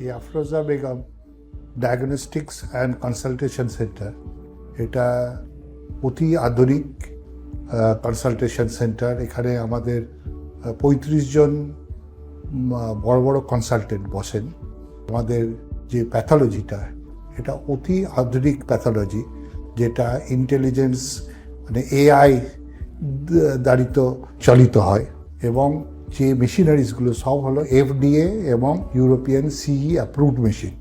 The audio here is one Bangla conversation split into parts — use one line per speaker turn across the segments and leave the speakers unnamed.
এই Afroza Begum diagnostics and consultation centre এটা অতি আধুনিক কনসালটেশন সেন্টার এখানে আমাদের পঁয়ত্রিশ জন বড় বড় কনসালটেন্ট বসেন। আমাদের যে প্যাথোলজিটা এটা অতি আধুনিক প্যাথোলজি যেটা ইন্টেলিজেন্স মানে এআই দাঁড়িত চালিত হয়। এবং যে মেশিনারিজগুলো সব হলো এফডিএ এবং ইউরোপিয়ান সিই অ্যাপ্রুভড মেশিন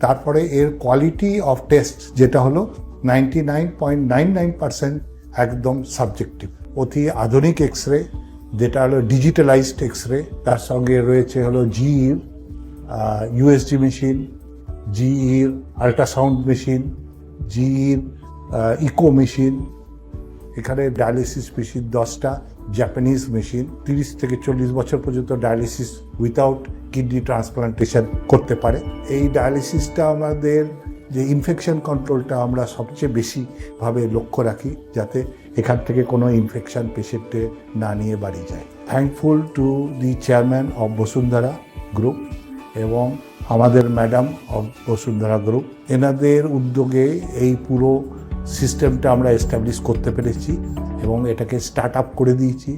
তারপরে এর কোয়ালিটি অফ টেস্ট যেটা হলো ninety nine point nine nine percent একদম সাবজেক্টিভ অতি আধুনিক এক্স রে যেটা হলো ডিজিটালাইজড এক্স রে তার সঙ্গে রয়েছে হলো জিইর ইউএসডি মেশিন জিইর আল্ট্রাসাউন্ড মেশিন জিইর ইকো মেশিন এখানে ডায়ালিসিস মেশিন দশটা জাপানিজ মেশিন তিরিশ থেকে চল্লিশ বছর পর্যন্ত ডায়ালিসিস উইথাউট কিডনি ট্রান্সপ্লান্টেশন করতে পারে। এই ডায়ালিসিসটা আমাদের যে ইনফেকশন কন্ট্রোলটা আমরা সবচেয়ে বেশিভাবে লক্ষ্য রাখি, যাতে এখান থেকে কোনো ইনফেকশন পেশেন্টে না নিয়ে বাড়ি যায়। Thankful to the chairman of Bashundhara group এবং আমাদের ম্যাডাম অফ বসুন্ধরা গ্রুপ এনাদের উদ্যোগে এই পুরো সিস্টেমটা আমরা এস্টাবলিশ করতে পেরেছি এবং এটাকে স্টার্ট আপ করে দিয়েছি।